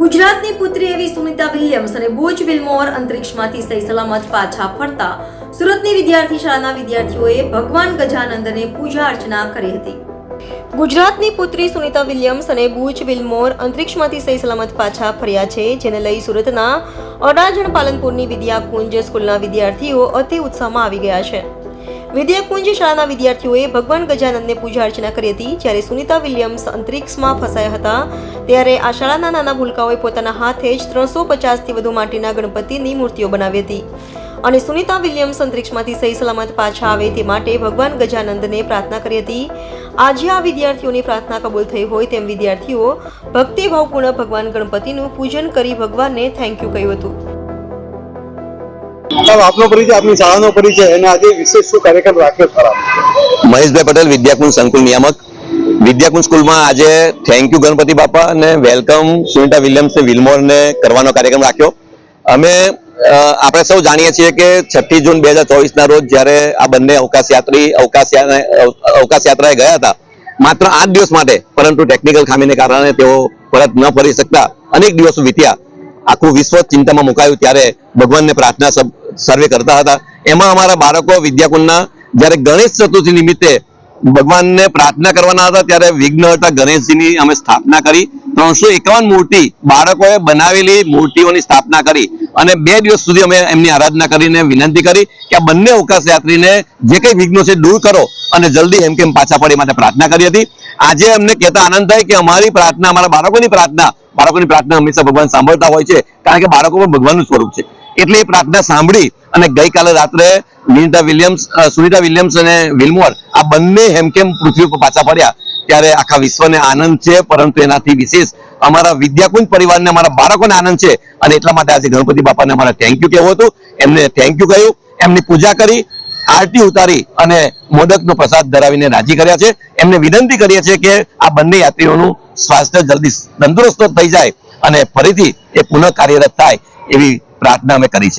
ગુજરાતની પુત્રી એવી સુનિતા વિલિયમ્સ અને બોજ વિલમોર અંતરિક્ષમાંથી સહી સલામત પાછા ફરતા સુરતની વિદ્યાર્થી શાળાના વિદ્યાર્થીઓએ ભગવાન ગજાનંદને પૂજા અર્ચના કરી હતી. ગુજરાતની પુત્રી સુનિતા વિલિયમ્સ અને બુચ વિલમોર અંતરિક્ષમાંથી સહી સલામત પાછા ફર્યા છે, જેને લઈ સુરતના અડાજણ પાલનપુરની વિદ્યાકુંજ સ્કૂલના વિદ્યાર્થીઓ અતિ ઉત્સાહમાં આવી ગયા છે. વિદ્યાકુંજ શાળાના વિદ્યાર્થીઓએ ભગવાન ગજાનંદને પૂજા અર્ચના કરી હતી. જ્યારે સુનિતા વિલિયમ્સ અંતરિક્ષમાં ફસાયા હતા, ત્યારે આ શાળાના નાના ભૂલકાઓએ પોતાના હાથે જ ત્રણસો પચાસથી વધુ માટીના ગણપતિની મૂર્તિઓ બનાવી હતી. અને સુનિતા વિલિયમ્સ અંતરિક્ષમાંથી સહી સલામત પાછા આવે તે માટે ભગવાન ગજાનંદને પ્રાર્થના કરી હતી. આજે આ વિદ્યાર્થીઓની પ્રાર્થના કબૂલ થઈ હોય તેમ વિદ્યાર્થીઓ ભક્તિભાવપૂર્ણ ભગવાન ગણપતિનું પૂજન કરી ભગવાનને થેન્ક યુ કહ્યું હતું. આપનો પરિચય, આપની શાળાનો પરિચય અને આજે વિશેષ શું કાર્યક્રમ રાખ્યો ખરા મહેશભાઈ પટેલ, વિદ્યાકુંજ સંકુલ નિયામક. વિદ્યાકુંજ સ્કૂલમાં આજે થેન્ક યુ ગણપતિ બાપા અને વેલકમ સુનિતા વિલિયમ્સ વિલમોરને કરવાનો કાર્યક્રમ રાખ્યો. અમે આપણે સૌ જાણીએ છીએ કે છઠ્ઠી જૂન બે ચોવીસના રોજ જ્યારે આ બંને અવકાશ યાત્રી અવકાશ અવકાશ યાત્રાએ ગયા હતા, માત્ર આઠ દિવસ માટે, પરંતુ ટેકનિકલ ખામીને કારણે તેઓ પરત ન ફરી શકતા. અનેક દિવસો વીત્યા. આખું વિશ્વ ચિંતામાં મુકાયું ત્યારે ભગવાનને પ્રાર્થના સર્વે કરતા હતા. એમાં અમારા બાળકો વિદ્યાકુંડના જ્યારે ગણેશ ચતુર્થી નિમિત્તે ભગવાનને પ્રાર્થના કરવાના હતા, ત્યારે વિઘ્નહર્તા ગણેશજીની અમે સ્થાપના કરી. ત્રણસો એકાવન મૂર્તિ બાળકોએ બનાવેલી મૂર્તિઓની સ્થાપના કરી અને બે દિવસ સુધી અમે એમની આરાધના કરીને વિનંતી કરી કે આ બંને અવકાશ યાત્રીને જે કઈ વિઘ્નો છે દૂર કરો અને જલ્દી એમ કેમ પાછા પડે માટે પ્રાર્થના કરી હતી. આજે અમને કહેતા આનંદ થાય કે અમારી પ્રાર્થના, અમારા બાળકોની પ્રાર્થના બાળકોની પ્રાર્થના હંમેશા ભગવાન સાંભળતા હોય છે, કારણ કે બાળકો પણ ભગવાનનું સ્વરૂપ છે. એટલે એ પ્રાર્થના સાંભળી અને ગઈકાલે રાત્રે વિનિતા વિલિયમ્સ સુનિતા વિલિયમ્સ અને વિલમોર આ બંને હેમકેમ પૃથ્વી ઉપર પાછા પડ્યા. ત્યારે આખા વિશ્વને આનંદ છે, પરંતુ એનાથી વિશેષ અમારા વિદ્યાકુંજ પરિવારને, અમારા બાળકોને આનંદ છે. અને એટલા માટે આજે ગણપતિ બાપાને અમારે થેન્ક યુ કહેવું હતું. એમને થેન્ક યુ કહ્યું. એમની પૂજા કરી, આરતી ઉતારી અને મોદકનો પ્રસાદ ધરાવીને રાજી કર્યા છે. એમને વિનંતી કરીએ છીએ કે આ બંને યાત્રીઓનું સ્વાસ્થ્ય જલ્દી તંદુરસ્ત થઈ જાય અને ફરીથી એ પુનઃ કાર્યરત થાય એવી પ્રાર્થના અમે કરી છે.